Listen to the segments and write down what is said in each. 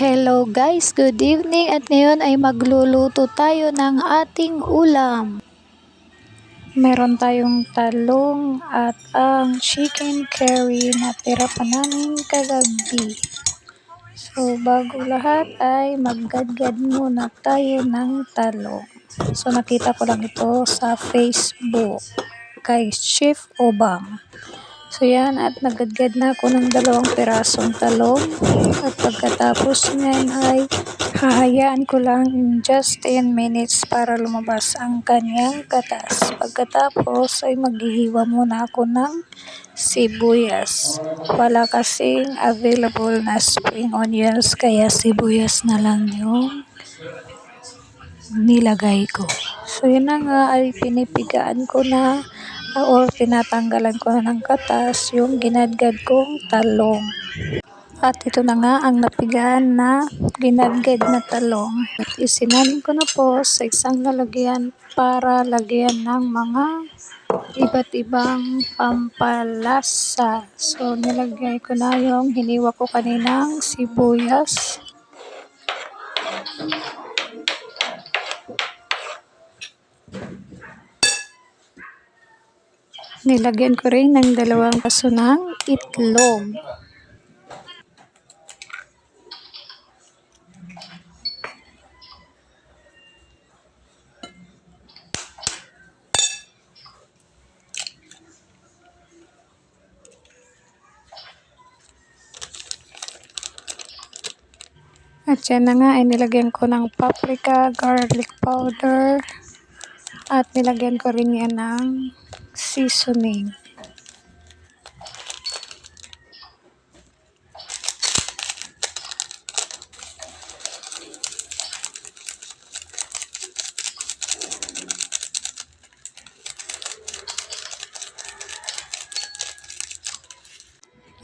Hello guys, good evening at ngayon ay magluluto tayo ng ating ulam. Meron tayong talong at ang chicken curry na tira pa namin kagabi. So bago lahat ay maggadgad muna tayo ng talong. So nakita ko lang ito sa Facebook kay Chef Obang. So yan at nagadgad na ako ng dalawang pirasong talong at pagkatapos niyan ay hahayaan ko lang in just 10 minutes para lumabas ang kanyang katas. Pagkatapos ay maghihiwa muna ako ng sibuyas. Wala kasing available na spring onions kaya sibuyas na lang yung nilagay ko. So yun na nga ay pinipigaan ko na or tinatanggalan ko ng katas yung ginadgad kong talong. At ito na nga ang napigaan na ginadgad na talong. Isinanin ko na po sa isang lalagyan para lagyan ng mga iba't ibang pampalasa. So nilagay ko na yung hiniwa ko kaninang sibuyas. Nilagyan ko rin ng dalawang paso ng itlog. At yan na nga ay nilagyan ko ng paprika, garlic powder, at nilagyan ko rin yan ng seasoning.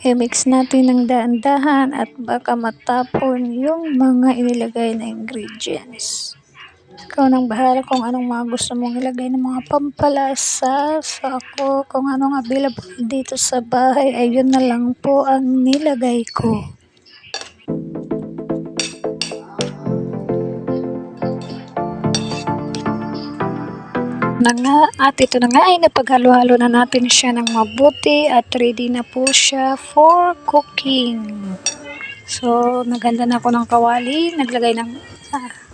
I-mix natin ng dahan-dahan at baka matapon yung mga inilagay na ingredients. Ikaw nang bahala kung anong mga gusto mong ilagay ng mga pampalasa. So ako, kung anong available dito sa bahay, ayun na lang po ang nilagay ko. na nga at ito na nga ay napaghalo-halo na natin siya ng mabuti at ready na po siya for cooking. So, naganda na ako ng kawali, naglagay ng ah,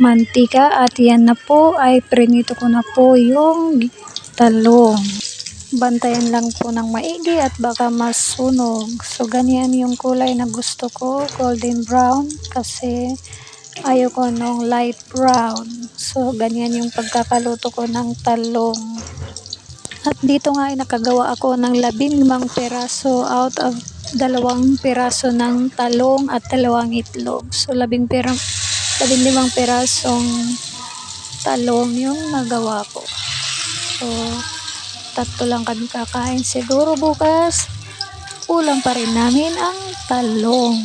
mantika at yan na po ay prinito ko na po yung talong. Bantayan lang po ng maigi at baka masunog. So ganyan yung kulay na gusto ko, golden brown kasi ayoko nung light brown. So ganyan yung pagkakaluto ko ng talong. At dito nga ay nakagawa ako ng labing limang peraso out of dalawang peraso ng talong at dalawang itlog. So labing peraso 15 perasong talong yung nagawa ko. So, tatlo lang kami kakain. Siguro bukas, ulam pa rin namin ang talong.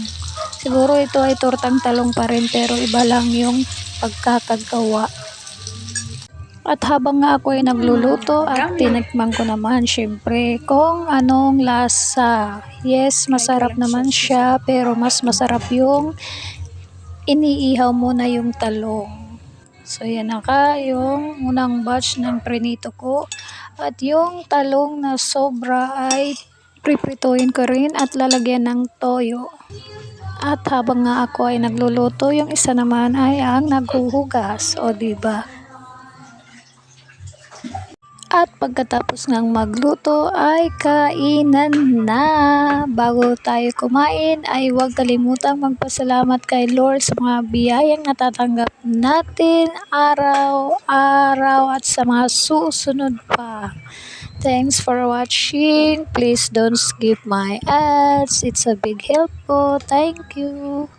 Siguro ito ay tortang talong pa rin pero iba lang yung pagkakagawa. At habang nga ako ay nagluluto at tinikman ko naman syempre kung anong lasa. Yes, masarap naman siya pero mas masarap yung iniihaw muna yung talong. So yan na ka yung unang batch ng prenito ko. At yung talong na sobra ay priprituin ko rin at lalagyan ng toyo. At habang nga ako ay nagluluto, yung isa naman ay ang naghuhugas, o di ba? At pagkatapos ngang magluto ay kainan na. Bago tayo kumain ay huwag kalimutang magpasalamat kay Lord sa mga biyayang natatanggap natin araw-araw at sa mga susunod pa. Thanks for watching. Please don't skip my ads. It's a big help po. Thank you.